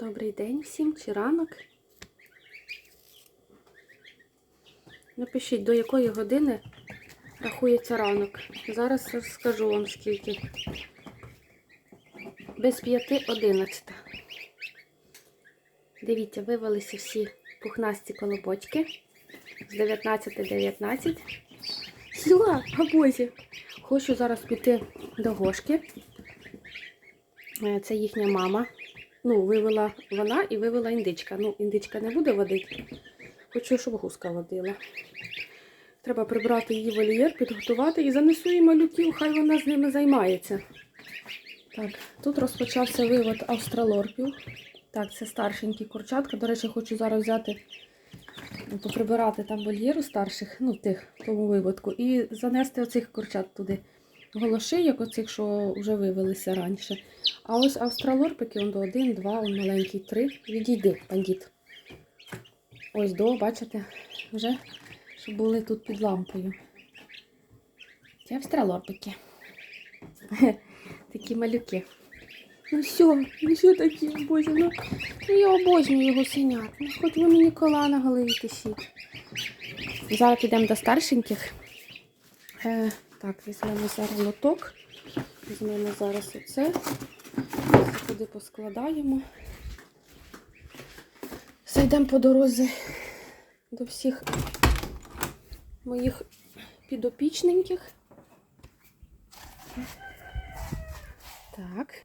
Добрий день всім чи ранок. Напишіть, до якої години рахується ранок. Зараз скажу вам скільки. Без п'яти одинадцята. Дивіться, вивелися всі пухнасті колобочки. З 19.19. Сіла, бабусі. Хочу зараз піти до Гошки. Е, Це їхня мама. Ну, вивела вона і вивела індичка. Ну, індичка не буде водити. Хочу, щоб гуска водила. Треба прибрати її вольєр, підготувати і занесу їй малюків, хай вона з ними займається. Так, тут розпочався вивод австралорпів. Так, це старшенькі курчатка. До речі, хочу зараз взяти, ну, поприбирати там вольєру старших, ну, тих, в тому виводку, і занести оцих курчат туди. Голошийок оцих, що вже вивелися раніше. А ось австралорпики, он до один, два, он маленький, три. Відійди, бандит. Ось до, бачите, вже щоб були тут під лампою. Ці австралорпики. Такі малюки. Ну все, ну що такі, боже, ну, ну я обожнюю його синят. Ну, хоч ви мені кола на голові тишіть. Зараз підемо до старшеньких. Е, так, візьмемо зараз лоток. Візьмемо зараз оце. Сюди поскладаємо. Зайдемо по дорозі до всіх моїх підопічненьких. Так.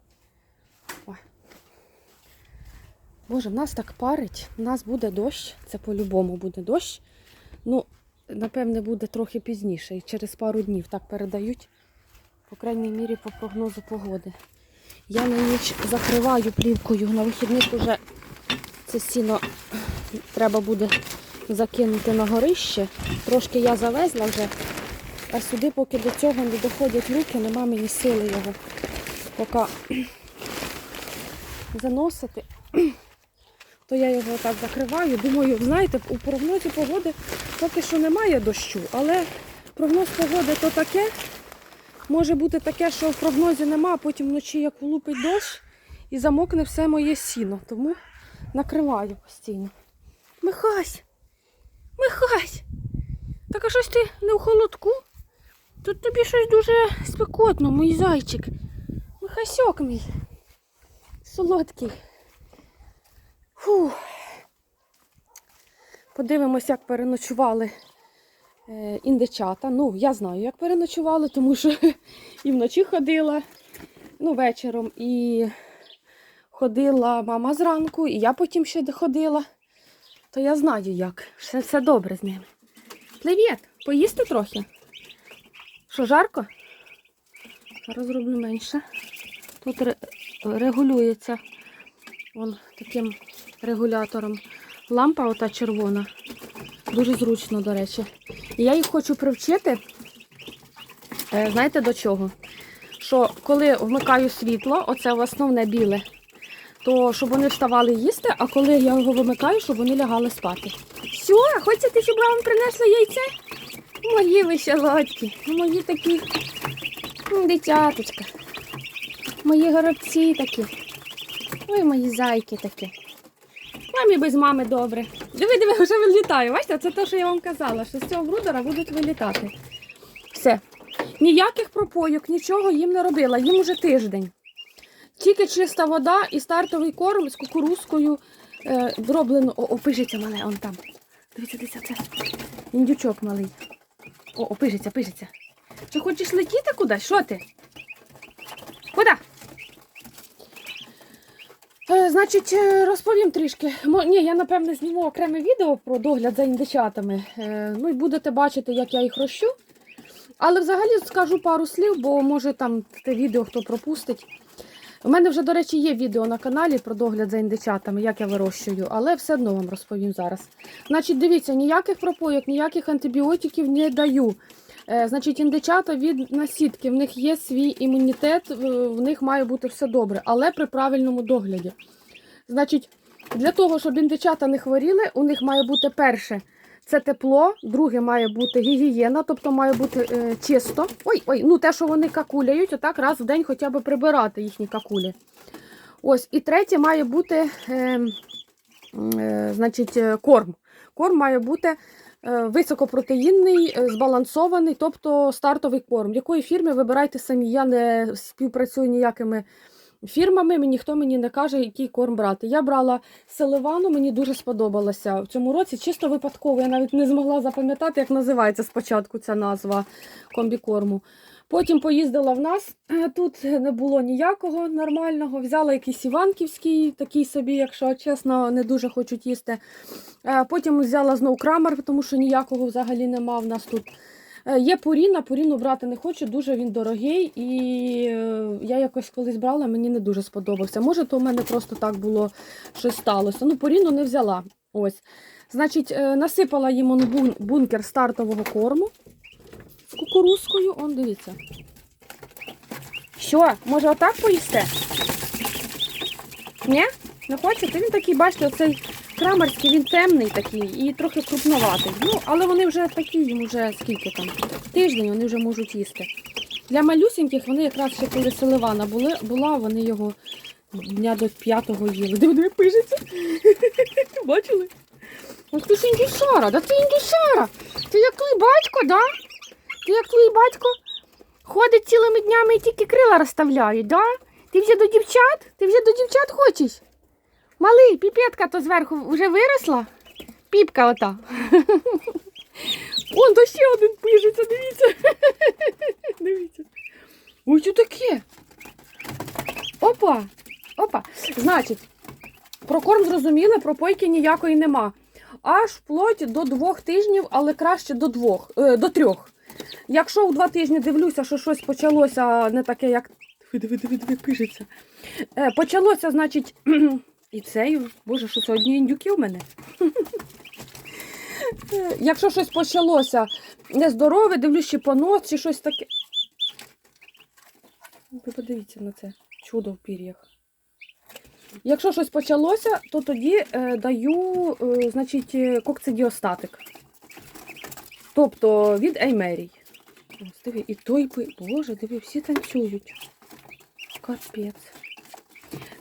О. Боже, в нас так парить. У нас буде дощ. Це по-любому буде дощ. Ну, напевне, буде трохи пізніше. І через пару днів так передають. По крайній мірі, по прогнозу погоди. Я на ніч закриваю плівкою. На вихідних вже це сіно треба буде закинути на горище. Трошки я завезла вже, а сюди, поки до цього не доходять руки, нема мені сили його поки заносити. То я його так закриваю. Думаю, знаєте, у прогнозі погоди поки що немає дощу, але прогноз погоди то таке. Може бути таке, що в прогнозі нема, а потім вночі як влупить дощ і замокне все моє сіно. Тому накриваю постійно. Михась! Михась! Так а щось ти не в холодку? Тут тобі щось дуже спекотно, мій зайчик. Михасьок мій. Солодкий. Фух. Подивимось, як переночували е, індичата. Ну, я знаю, як переночували, тому що і вночі ходила, ну, вечором, і ходила мама зранку, і я потім ще ходила. То я знаю як. Все, все добре з ними. Привіт! Поїсти трохи? Що, жарко? Зараз зроблю менше. Тут регулюється вон таким регулятором лампа ота червона. Дуже зручно, до речі. І я їх хочу привчити, е, знаєте до чого? Що коли вмикаю світло, оце основне біле, то щоб вони вставали їсти, а коли я його вимикаю, щоб вони лягали спати. Все, хочете, щоб я вам принесла яйце? Мої ви солодкі, мої такі дитяточка. Мої горобці такі. Ой, мої зайки такі. Вам і без мами добре. Диви, диви, вже вилітаю. Бачите, це те, що я вам казала, що з цього брудера будуть вилітати. Все. Ніяких пропойок, нічого їм не робила. Їм уже тиждень. Тільки чиста вода і стартовий корм з кукурузкою е, зроблено. О, о, пижиться мале, он там. Дивіться, дивіться, це індючок малий. О, о, пижиться. Чи хочеш летіти кудись? Що ти? Куди? Е, значить, е, розповім трішки. Ні, я напевне зніму окреме відео про догляд за індичатами. Е, ну і будете бачити, як я їх рощу. Але взагалі скажу пару слів, бо може там те відео хто пропустить. У мене вже, до речі, є відео на каналі про догляд за індичатами, як я вирощую, але все одно вам розповім зараз. Значить, дивіться, ніяких пропойок, ніяких антибіотиків не даю. Е, значить, індичата від насідки, в них є свій імунітет, в в них має бути все добре, але при правильному догляді. Значить, для того, щоб індичата не хворіли, у них має бути перше це тепло, друге має бути гігієна, тобто має бути е, чисто. Ой, ой, ну те, що вони какуляють, отак раз в день хоча б прибирати їхні какулі. Ось, і третє має бути е, е, значить, е, корм. Корм має бути е, високопротеїнний, е, збалансований, тобто стартовий корм. Якої фірми вибирайте самі. Я не співпрацюю ніякими фірмами, мені ніхто мені не каже, який корм брати. Я брала селивану, мені дуже сподобалося в цьому році. Чисто випадково. Я навіть не змогла запам'ятати, як називається спочатку ця назва комбікорму. Потім поїздила в нас, е, тут не було ніякого нормального. Взяла якийсь іванківський, такий собі, якщо чесно, не дуже хочуть їсти. Е, Потім взяла знову крамер, тому що ніякого взагалі нема в нас тут. Е, Є Пуріна, Пуріну брати не хочу, дуже він дорогий. І я якось колись брала, мені не дуже сподобався. Може, то в мене просто так було щось сталося. Ну, Пуріну не взяла. Ось. Значить, насипала їм бункер стартового корму з кукурузкою. Он, дивіться. Що, може отак поїсте? Ні? Не хочете? Він такий, бачите, оцей крамерський, він темний такий і трохи крупноватий. Ну, але вони вже такі, їм вже скільки там, тиждень вони вже можуть їсти. Для малюсеньких вони якраз ще коли селивана були, була, вони його дня до п'ятого їли. Диви, диви, пишеться. Бачили? Ось ти ж індюшара, да ти індюшара. Ти як твій батько, да? Ти як твій батько ходить цілими днями і тільки крила розставляє, да? Ти вже до дівчат? Ти вже до дівчат хочеш? Малий, піпетка то зверху вже виросла? Піпка ота. Он то ще один пишеться, дивіться. Дивіться. Ой, що таке? Опа! Опа. Значить, про корм зрозуміли, про пойки ніякої нема. Аж вплоть до двох тижнів, але краще до двох, е, до трьох. Якщо у два тижні дивлюся, що щось почалося не таке, як. Диви, диви, диви, пишеться. Е, почалося, значить, і цею. Боже, що це одні індюки у мене. Е, Якщо щось почалося нездорове, дивлюсь, чи понос, чи щось таке. Ви подивіться на це чудо в пір'ях. Якщо щось почалося, то тоді е, даю значить, кокцидіостатик. Тобто від Еймерій. Ось, диви, і той пи. Боже, диви, всі танцюють. Капець.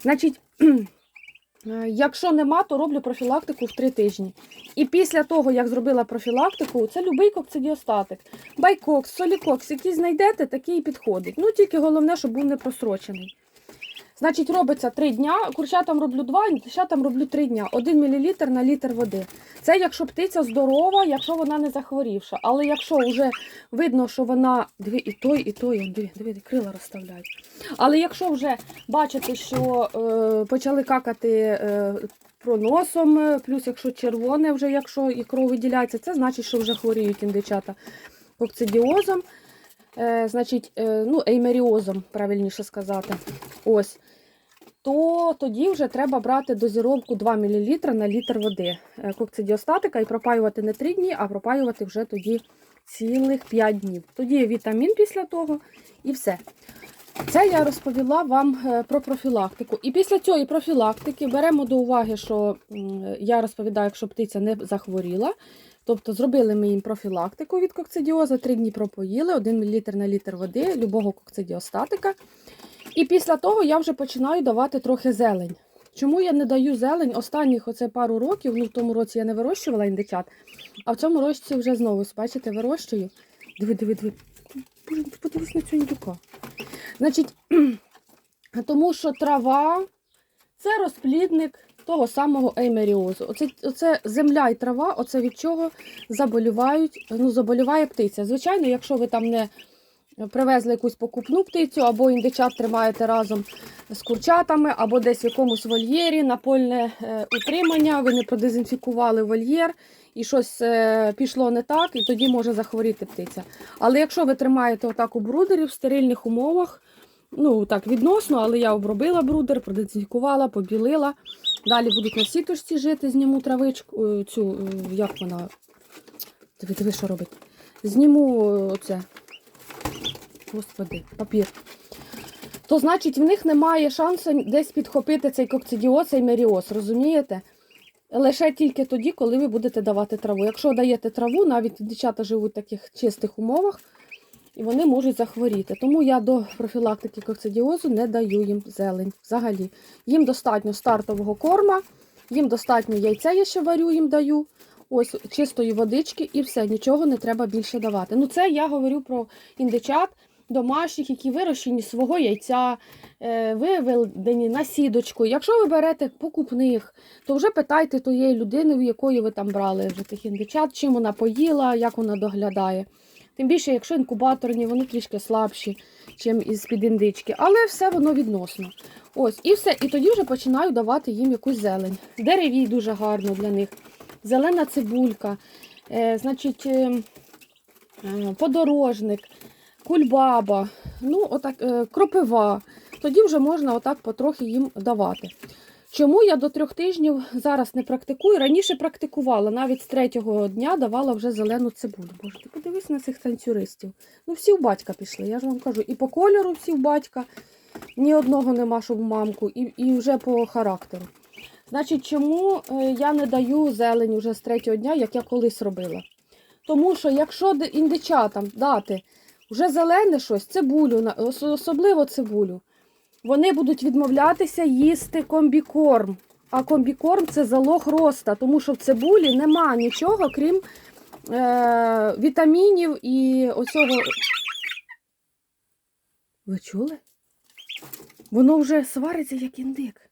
Значить, е, якщо нема, то роблю профілактику в три тижні. І після того, як зробила профілактику, це любий кокцидіостатик. Байкокс, солікокс, який знайдете, такий і підходить. Ну, тільки головне, щоб був не просрочений. Значить, робиться 3 дня. Курчатам роблю 2, індичатам роблю 3 дня. 1 мл на літр води. Це якщо птиця здорова, якщо вона не захворівша. Але якщо вже видно, що вона. Диви, і той, і той, диви, диви, крила розставляють. Але якщо вже бачите, що е, почали какати е, проносом, е, плюс якщо червоне, вже якщо і кров виділяється, це значить, що вже хворіють індичата кокцидіозом. Е, значить, е, ну, еймеріозом, правильніше сказати. Ось. То тоді вже треба брати дозіровку 2 мл на літр води е, кокцидіостатика і пропаювати не 3 дні, а пропаювати вже тоді цілих 5 днів. Тоді є вітамін після того і все. Це я розповіла вам е, про профілактику. І після цієї профілактики беремо до уваги, що я розповідаю, якщо птиця не захворіла. Тобто зробили ми їм профілактику від кокцидіозу, 3 дні пропоїли, 1 мл на літр води, любого кокцидіостатика. І після того я вже починаю давати трохи зелень. Чому я не даю зелень останніх оце пару років, ну в тому році я не вирощувала індичат, а в цьому році вже знову, бачите, вирощую. Диви, диви, диви. Подивись на цю індюка. Значить, тому що трава це розплідник того самого еймеріозу. Оце, оце земля і трава, оце від чого заболівають, ну, заболіває птиця. Звичайно, якщо ви там не привезли якусь покупну птицю, або індичат тримаєте разом з курчатами, або десь в якомусь вольєрі, напольне е, утримання, ви не продезінфікували вольєр. І щось е, пішло не так, і тоді може захворіти птиця. Але якщо ви тримаєте отак у брудері в стерильних умовах, ну так відносно, але я обробила брудер, продезінфікувала, побілила. Далі будуть на сіточці жити, зніму травичку, е, цю, е, як вона. Диви, диви, що робить. Зніму е, оце. Господи, папір. То значить в них немає шансу десь підхопити цей кокцидіоз, цей меріоз, розумієте? Лише тільки тоді, коли ви будете давати траву. Якщо даєте траву, навіть дівчата живуть в таких чистих умовах, і вони можуть захворіти. Тому я до профілактики кокцидіозу не даю їм зелень взагалі. Їм достатньо стартового корма, їм достатньо яйця, я ще варю, їм даю. Ось чистої водички і все, нічого не треба більше давати. Ну, це я говорю про індичат домашніх, які вирощені свого яйця, е, виведені на сідочку. Якщо ви берете покупних, то вже питайте тієї людини, в якої ви там брали вже тих індичат, чим вона поїла, як вона доглядає. Тим більше, якщо інкубаторні, вони трішки слабші, ніж із під індички. Але все воно відносно. Ось, і все. І тоді вже починаю давати їм якусь зелень. Деревій дуже гарно для них. Зелена цибулька, е, значить, е, е, подорожник, кульбаба, ну, отак, е, кропива. Тоді вже можна отак потрохи їм давати. Чому я до трьох тижнів зараз не практикую? Раніше практикувала, навіть з третього дня давала вже зелену цибулю. Боже, ти подивись на цих танцюристів. Ну, всі в батька пішли, я ж вам кажу, і по кольору всі в батька, ні одного нема, щоб в мамку, і, і вже по характеру. Значить, чому е, я не даю зелень вже з третього дня, як я колись робила? Тому що якщо індичатам дати вже зелене щось, цибулю, особливо цибулю, вони будуть відмовлятися їсти комбікорм. А комбікорм це залог роста, тому що в цибулі нема нічого, крім е, вітамінів і оцього. Ви чули? Воно вже свариться, як індик.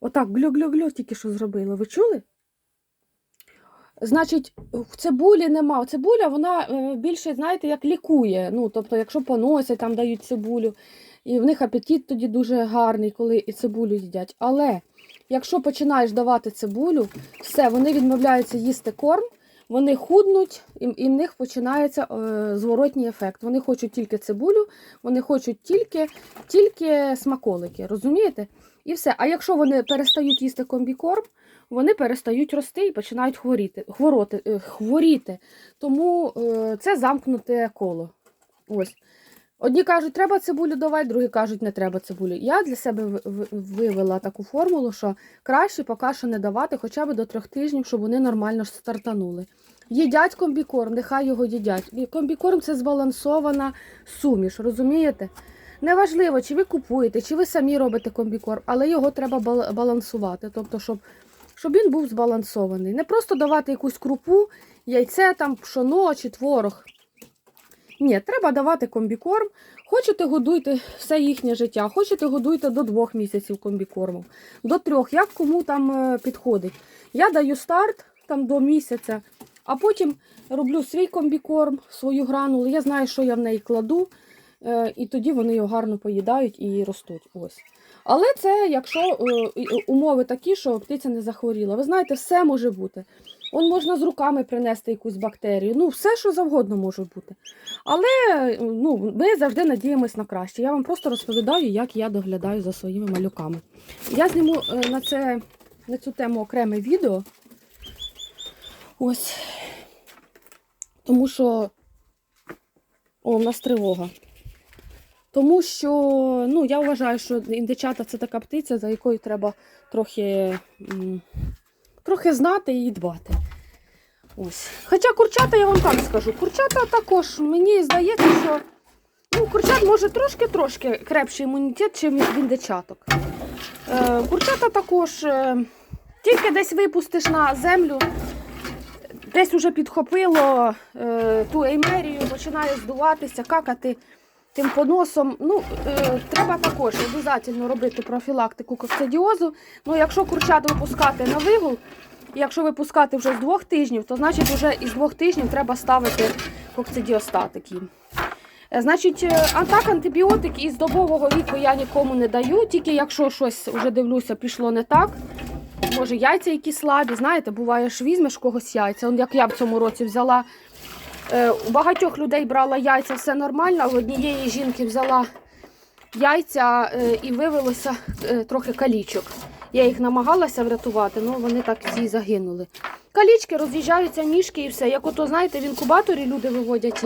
Отак, глю-глю-глю тільки що зробило. Ви чули? Значить, в цибулі нема. Цибуля, вона е, більше, знаєте, як лікує. Ну, тобто, якщо поносять, там дають цибулю, і в них апетит тоді дуже гарний, коли і цибулю їдять. Але якщо починаєш давати цибулю, все, вони відмовляються їсти корм, вони худнуть, і, і в них починається е, зворотній ефект. Вони хочуть тільки цибулю, вони хочуть тільки, тільки смаколики, розумієте? І все. А якщо вони перестають їсти комбікорм, вони перестають рости і починають хворіти. хвороти, е, хворіти. Тому е, це замкнуте коло. Ось. Одні кажуть, треба цибулю давати, другі кажуть, не треба цибулю. Я для себе ви- ви- вивела таку формулу, що краще поки що не давати хоча б до трьох тижнів, щоб вони нормально стартанули. Їдять комбікорм, нехай його їдять. Комбікорм це збалансована суміш, розумієте? Неважливо, чи ви купуєте, чи ви самі робите комбікорм, але його треба балансувати. Тобто, щоб, щоб він був збалансований. Не просто давати якусь крупу, яйце, там, пшоно чи творог. Ні, треба давати комбікорм. Хочете, годуйте все їхнє життя. Хочете, годуйте до двох місяців комбікорму, до трьох, як кому там е, підходить. Я даю старт там до місяця, а потім роблю свій комбікорм, свою гранулу. Я знаю, що я в неї кладу, е, і тоді вони його гарно поїдають і ростуть. Ось. Але це якщо е, і умови такі, що птиця не захворіла. Ви знаєте, все може бути. Он можна з руками принести якусь бактерію. Ну, все, що завгодно може бути. Але ну, ми завжди надіємось на краще. Я вам просто розповідаю, як я доглядаю за своїми малюками. Я зніму е, на, це, на цю тему окреме відео. Ось. Тому що. О, у нас тривога. Тому що ну, я вважаю, що індичата це така птиця, за якою треба трохи, трохи знати і дбати. Ось. Хоча курчата, я вам так скажу, курчата також, мені здається, що ну, курчат може трошки-трошки крепший імунітет, ніж в індичаток. Е, курчата також е, тільки десь випустиш на землю, десь уже підхопило е, ту еймерію, починає здуватися, какати тим поносом. Ну, е, треба також обов'язково робити профілактику кокцидіозу. Ну, якщо курчат випускати на вигул, і якщо випускати вже з двох тижнів, то значить вже із двох тижнів треба ставити кокцидіостатик їм. Е, Значить, е, а так антибіотик із добового віку я нікому не даю, тільки якщо щось вже дивлюся, пішло не так. Може, яйця які слабі, знаєте, буває ж візьмеш когось яйця. Як я в цьому році взяла. Е, У багатьох людей брала яйця, все нормально, в однієї жінки взяла яйця е, і вивелося е, трохи калічок. Я їх намагалася врятувати, але вони так всі загинули. Калічки роз'їжджаються ніжки і все. Як ото, знаєте, в інкубаторі люди виводять,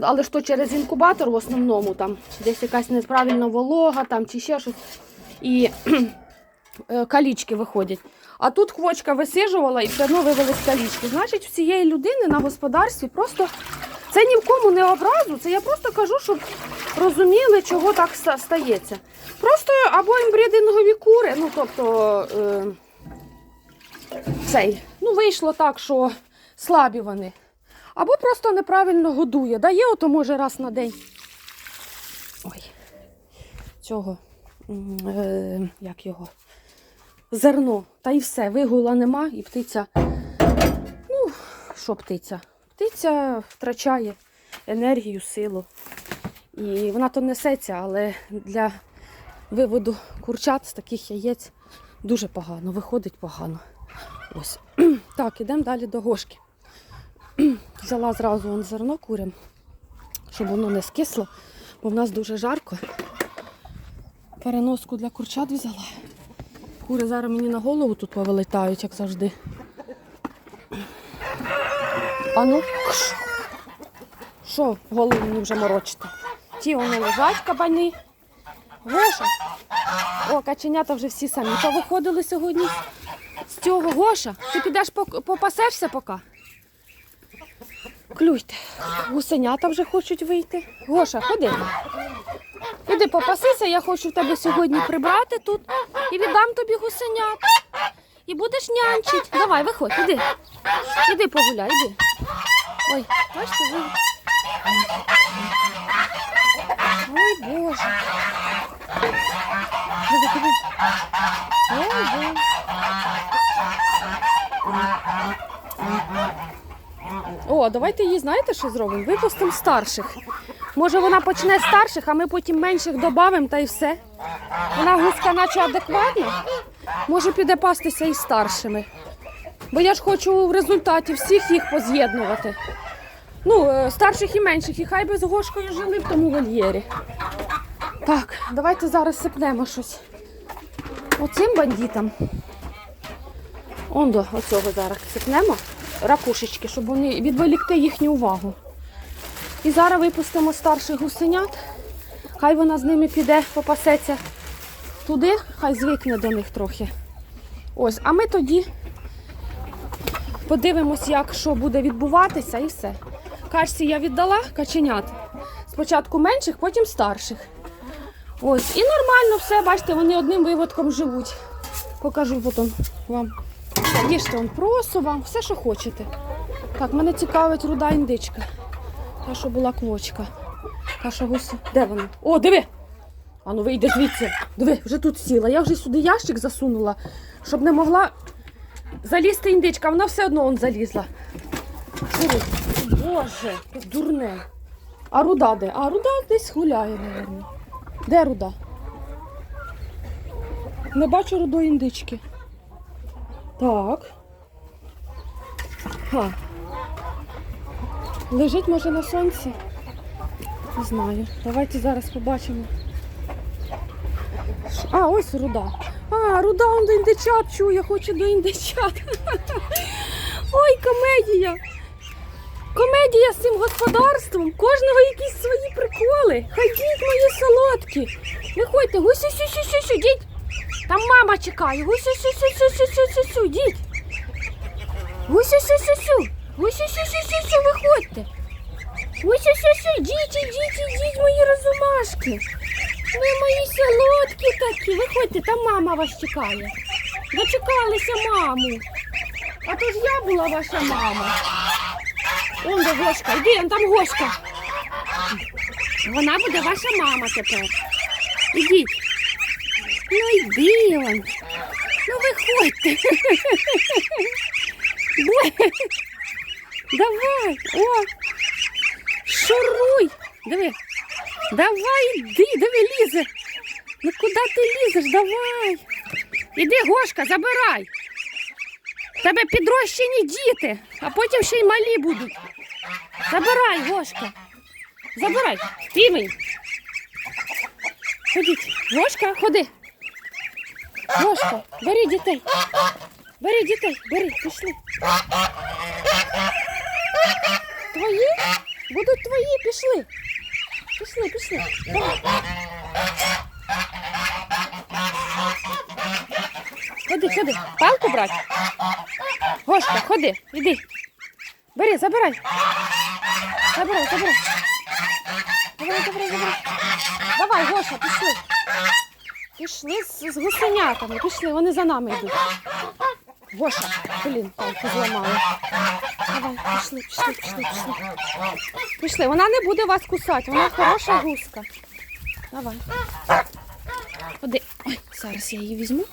але ж то через інкубатор в основному там десь якась неправильна волога там, чи ще щось. І калічки виходять. А тут хвочка висижувала і все одно вивелись калічки. Значить, в цієї людини на господарстві просто Це ні в кому не образу, це я просто кажу, щоб розуміли, чого так стається. Просто або імбридингові кури, ну тобто е, цей, ну вийшло так, що слабі вони. Або просто неправильно годує. Дає ото може раз на день. Ой, цього, е, як його, зерно. Та й все, вигула нема, і птиця. Ну, що птиця? Птиця втрачає енергію, силу. І вона то несеться, але для виводу курчат з таких яєць дуже погано, виходить погано. Ось. Так, ідемо далі до гошки. Взяла зразу вон зерно курям, щоб воно не скисло, бо в нас дуже жарко. Переноску для курчат взяла. Кури зараз мені на голову тут повилетають, як завжди. А ну, що голову мені вже морочите? Ті вони лежать кабани. Гоша. О, каченята вже всі самі повиходили сьогодні з цього. Гоша, ти підеш попасешся поки? Клюйте. Гусенята вже хочуть вийти. Гоша, ходи. Іди попасися, я хочу в тебе сьогодні прибрати тут і віддам тобі гусенят. І будеш нянчить. Давай, виходь, іди. Іди погуляй, іди. Ой, бачите, ви. Ой, Боже. Диви, диви. Ой, Боже. О, давайте її, знаєте, що зробимо? Випустимо старших. Може вона почне старших, а ми потім менших додамо та й все. Вона гуска наче адекватна. Може піде пастися і старшими. Бо я ж хочу в результаті всіх їх поз'єднувати. Ну, е, старших і менших, і хай би з гошкою жили в тому вольєрі. Так, давайте зараз сипнемо щось. Оцим бандитам. Он до оцього зараз сипнемо ракушечки, щоб вони відволікти їхню увагу. І зараз випустимо старших гусенят. Хай вона з ними піде, попасеться туди, хай звикне до них трохи. Ось, а ми тоді подивимось, як що буде відбуватися, і все. Качці я віддала каченят. Спочатку менших, потім старших. Ось, і нормально все, бачите, вони одним виводком живуть. Покажу потім вам. Їжте он просо вам, все, що хочете. Так, мене цікавить руда індичка. Та, що була квочка. Та, що гуся. Де вона? О, диви! Ану, вийди звідси. Диви, вже тут сіла. Я вже сюди ящик засунула, щоб не могла залізти індичка. Вона все одно он залізла. Що? Боже, дурне. А руда де? А руда десь гуляє, мабуть. Де руда? Не бачу рудої індички. Так. Ха. Лежить, може, на сонці? Не знаю. Давайте зараз побачимо. А, ось руда. А, руда он до індичат чує, хоче до індичат. Ой, комедія. Комедія з цим господарством. Кожного якісь свої приколи. Ходіть, мої солодкі. Виходьте, гусю сю сю сю сю діть. Там мама чекає. Гусю сю сю сю сю сю сю сю діть. Гусю сю сю сю. Гусю сю сю сю сю виходьте. Гусю сю сю діть, ідіть, ідіть, мої розумашки. Ви мої солодкі такі. Виходьте, там мама вас чекає. Дочекалися маму. А то ж я була ваша мама. Он де Гошка, йди, он там Гошка. Вона буде ваша мама тепер. Ідіть. Ну йди он. Ну виходьте. Давай. О. Шуруй. Диви. Давай іди, диви, лізе. Ну куди ти лізеш? Давай. Іди, Гошка, забирай. Тебе підрощені діти, а потім ще й малі будуть. Забирай, Гошка. Забирай. Півень. Ходіть. Гошка, ходи. Гошка, бери дітей. Бери дітей, бери, пішли. Твої? Будуть твої, пішли. Пішли, пішли. Ходи, ходи. Палку брати. Гошка, ходи, іди. Бери, забирай. забирай, забирай. Забирай, забирай, забирай. Давай, Гоша, пішли. Пішли з, гусенятами, пішли, вони за нами йдуть. Гоша, блін, палку зламали. Давай, пішли, пішли, пішли, пішли. Пішли, вона не буде вас кусати, вона хороша гуска. Давай. Ходи. Ой, зараз я її візьму.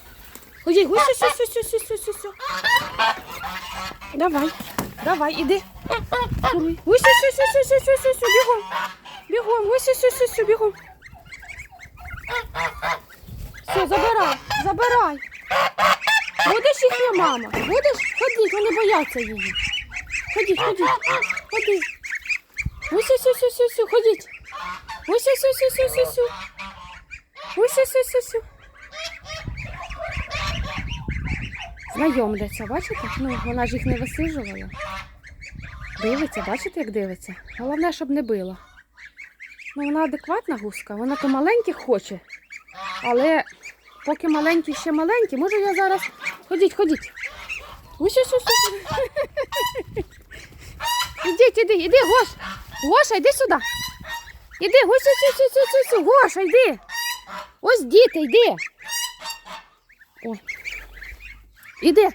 Ходіть, гусь, сю, сю, сю, сю, сю, сю. Давай, давай, іди. Гусь, сю, сю, сю, сю, сю, сю, бігом. Бігом, гусь, сю, сю, сю, бігом. Все, забирай, забирай. Будеш їхня мама? Будеш? Ходіть, вони бояться її. Ходіть, ходіть, ходіть. Ось, ось, ось, ось, ось, ходіть. Ось, ось, ось, ось, ось, ось. Ось, ось, ось, ось. Знайомляться, бачите? Ну, вона ж їх не висижувала. Дивиться, бачите, як дивиться? Головне, щоб не била. Ну, вона адекватна гуска, вона то маленьких хоче. Але поки маленькі ще маленькі, може я зараз. Ходіть, ходіть. Ось, ось, ось. Ідіть, іди, іди, Гош. Гоша, йди сюди. Іди, ось, ось, ось, ось, ось, Гоша, йди. Ось діти, йди. О. Іди.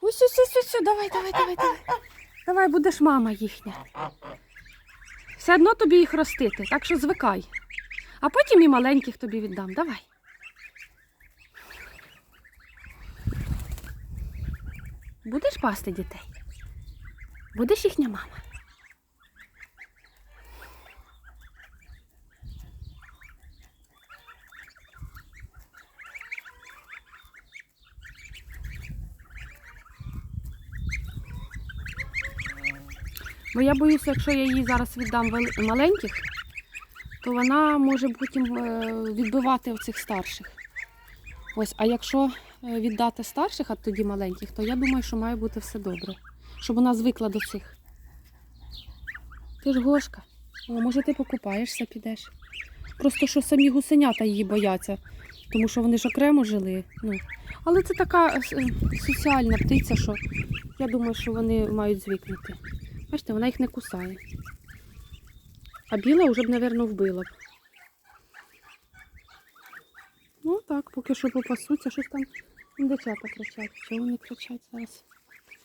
Ось, ось, ось, ось, давай, давай, давай, давай. Давай, будеш мама їхня. Все одно тобі їх ростити, так що звикай. А потім і маленьких тобі віддам. Давай. Будеш пасти дітей? Будеш їхня мама? Бо я боюся, якщо я їй зараз віддам маленьких, то вона може потім е, відбивати оцих старших. Ось, а якщо е, віддати старших, а тоді маленьких, то я думаю, що має бути все добре. Щоб вона звикла до цих. Ти ж гошка. О, може ти покупаєшся, підеш. Просто що самі гусенята її бояться, тому що вони ж окремо жили. Ну. Але це така е, соціальна птиця, що я думаю, що вони мають звикнути. Бачите, вона їх не кусає. А біла вже б, мабуть, вбила б. Ну так, поки що попасуться, щось там дівчата кричать. Чого вони кричать зараз?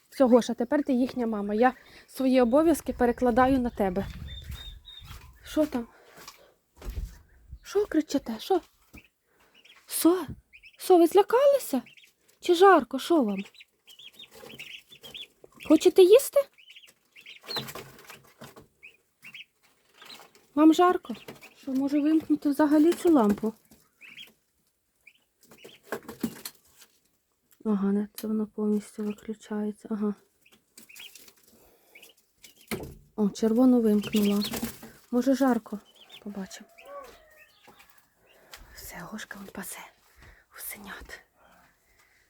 Все, Гоша, тепер ти їхня мама. Я свої обов'язки перекладаю на тебе. Що там? Що кричите? Що? Що? Що, ви злякалися? Чи жарко? Що вам? Хочете їсти? Вам жарко? Що, може вимкнути взагалі цю лампу? Ага, не, це воно повністю виключається. Ага. О, червону вимкнула. Може жарко. Побачимо. Все, гошка вон пасе. Гусенят.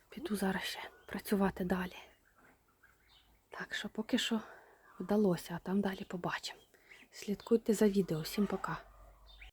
Піду зараз ще працювати далі. Так що поки що вдалося, а там далі побачимо. Слідкуйте за відео. Всім пока.